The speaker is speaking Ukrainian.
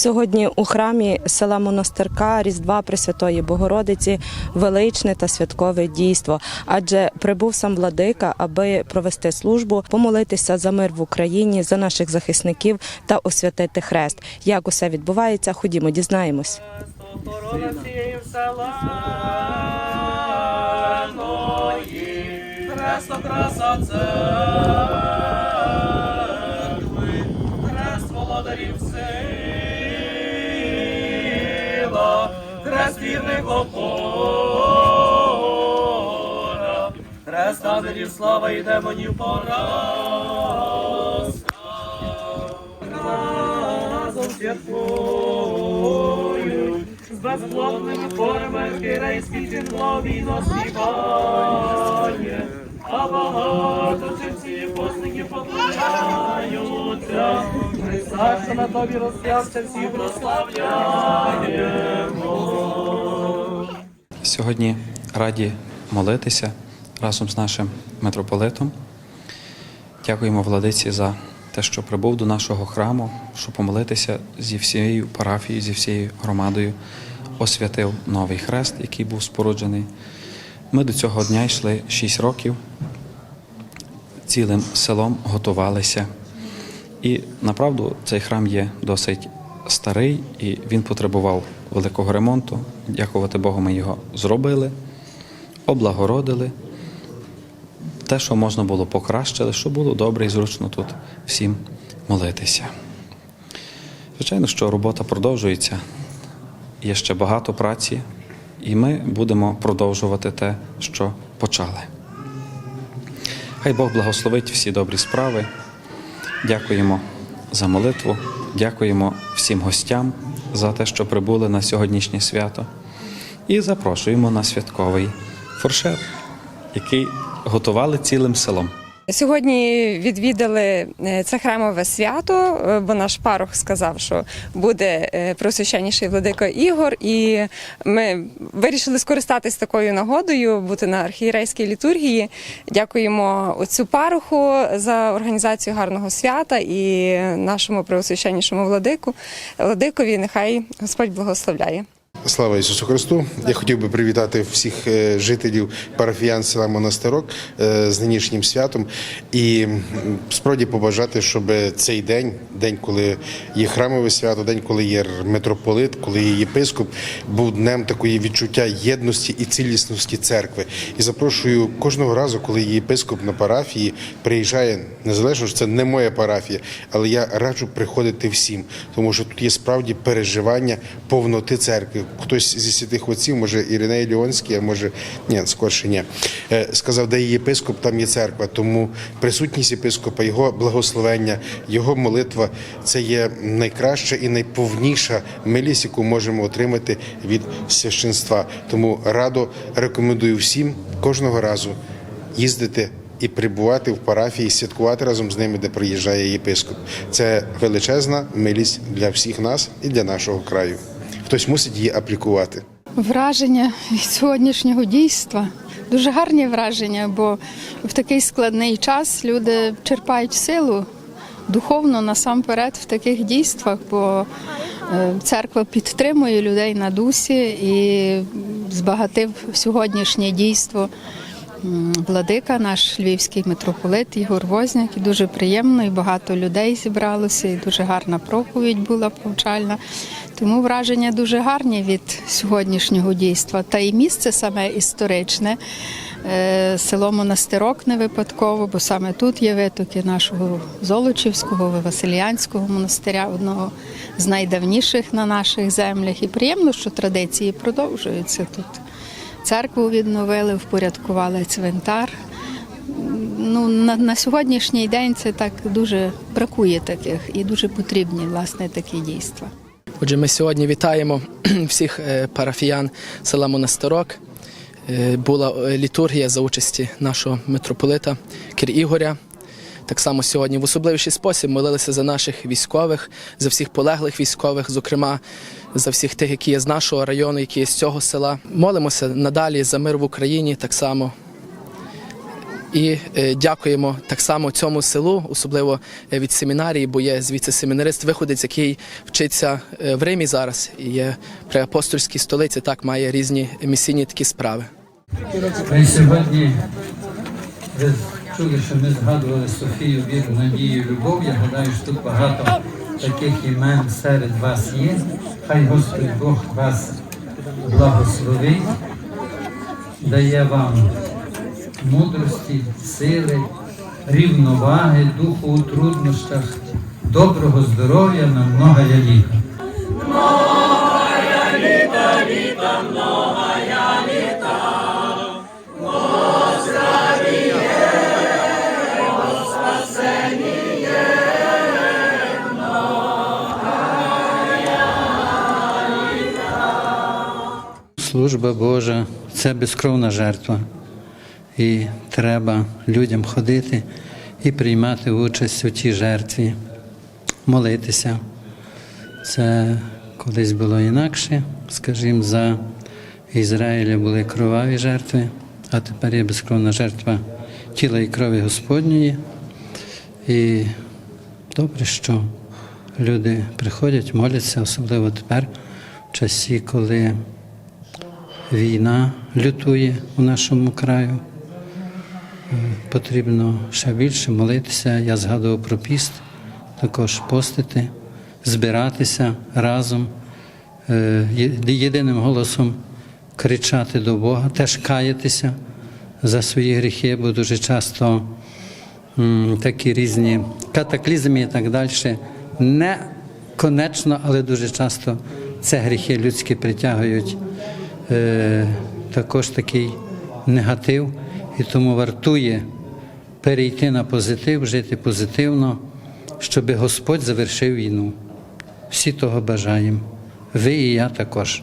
Сьогодні у храмі села Монастирка Різдва Пресвятої Богородиці величне та святкове дійство, адже прибув сам владика, аби провести службу, помолитися за мир в Україні, за наших захисників та освятити хрест. Як усе відбувається, ходімо, дізнаємось. Хрест вірних опора, Хрест слава і демонів поразка. Разом святкують з безплотними творами архірейський жінлові наспіває, а багато ченці постників поклоняються. Христа, що на тобі розп'явся, всі прославляємо. Сьогодні раді молитися разом з нашим митрополитом. Дякуємо владиці за те, що прибув до нашого храму, щоб помолитися зі всією парафією, зі всією громадою, освятив новий хрест, який був споруджений. Ми до цього дня йшли 6 років, цілим селом готувалися. І направду цей храм є досить старий і він потребував великого ремонту. Дякувати Богу, ми його зробили, облагородили. Те, що можна було покращили, щоб було добре і зручно тут всім молитися. Звичайно, що робота продовжується, є ще багато праці, і ми будемо продовжувати те, що почали. Хай Бог благословить всі добрі справи. Дякуємо за молитву, дякуємо всім гостям за те, що прибули на сьогоднішнє свято. І запрошуємо на святковий фуршет, який готували цілим селом. Сьогодні відвідали е, це храмове свято, е, бо наш парох сказав, що буде е, преосвященніший владика Ігор, і ми вирішили скористатись такою нагодою, бути на архієрейській літургії. Дякуємо отцю пароху за організацію гарного свята і нашому преосвященнішому владику владикові. Нехай Господь благословляє. Слава Ісусу Христу! Я хотів би привітати всіх е, жителів парафіян села Монастирок е, з нинішнім святом і справді побажати, щоб цей день, день, коли є храмове свято, день, коли є митрополит, коли є єпископ, був днем такої відчуття єдності і цілісності церкви. І запрошую кожного разу, коли єпископ на парафії, приїжджає незалежно, що це не моя парафія, але я раджу приходити всім, тому що тут є справді переживання повноти церкви. Хтось зі святих отців, може Іриней Ліонський, а може ні, скорше ні. Е, Сказав, де є єпископ, там є церква. Тому присутність єпископа, його благословення, його молитва це є найкраща і найповніша милість, яку можемо отримати від священства. Тому радо рекомендую всім кожного разу їздити і прибувати в парафії, святкувати разом з ними, де приїжджає єпископ. Це величезна милість для всіх нас і для нашого краю. Хтось мусить її аплікувати. Враження від сьогоднішнього дійства дуже гарні враження, бо в такий складний час люди черпають силу духовно насамперед в таких дійствах, бо е, церква підтримує людей на дусі і збагатив сьогоднішнє дійство. Владика, наш львівський митрополит Ігор Возняк, і дуже приємно, і багато людей зібралося, і дуже гарна проповідь була повчальна. Тому враження дуже гарні від сьогоднішнього дійства. Та і місце саме історичне. Е, Село Монастирок не випадково, бо саме тут є витоки нашого Золочівського, Василіанського монастиря, одного з найдавніших на наших землях. І приємно, що традиції продовжуються тут. Церкву відновили, впорядкували цвинтар. Ну, на, на сьогоднішній день це так дуже бракує таких і дуже потрібні власне такі дійства. Отже, ми сьогодні вітаємо всіх е, парафіян села Монастирок. Е, Була е, літургія за участі нашого митрополита Кир Ігоря. Так само сьогодні в особливіший спосіб молилися за наших військових, за всіх полеглих військових, зокрема за всіх тих, які є з нашого району, які є з цього села. Молимося надалі за мир в Україні так само. І е, дякуємо так само цьому селу, особливо е, від семінарії, бо є звідси семінарист, виходець, який вчиться е, в Римі зараз і є при апостольській столиці. Так має різні місійні такі справи. Ми сьогодні ви чули, що ми згадували Софію, віру, надію, любов. Я гадаю, що тут багато таких імен серед вас є. Хай Господь Бог вас благословить, дає вам мудрості, сили, рівноваги, духу у труднощах, доброго здоров'я на много літа. Служба Божа це безкровна жертва. І треба людям ходити і приймати участь у тій жертві, молитися. Це колись було інакше, скажімо, за Ізраїля були кроваві жертви, а тепер є безкровна жертва тіла і крові Господньої. І добре, що люди приходять, моляться, особливо тепер, в часі, коли війна лютує у нашому краю. Потрібно ще більше молитися. Я згадував про піст, також постити, збиратися разом, е, єдиним голосом кричати до Бога, теж каятися за свої гріхи, бо дуже часто такі різні катаклізми і так далі. Не конечно, але дуже часто це гріхи людські притягують е, також такий негатив, і тому вартує перейти на позитив, жити позитивно, щоб Господь завершив війну. Всі того бажаємо. Ви і я також.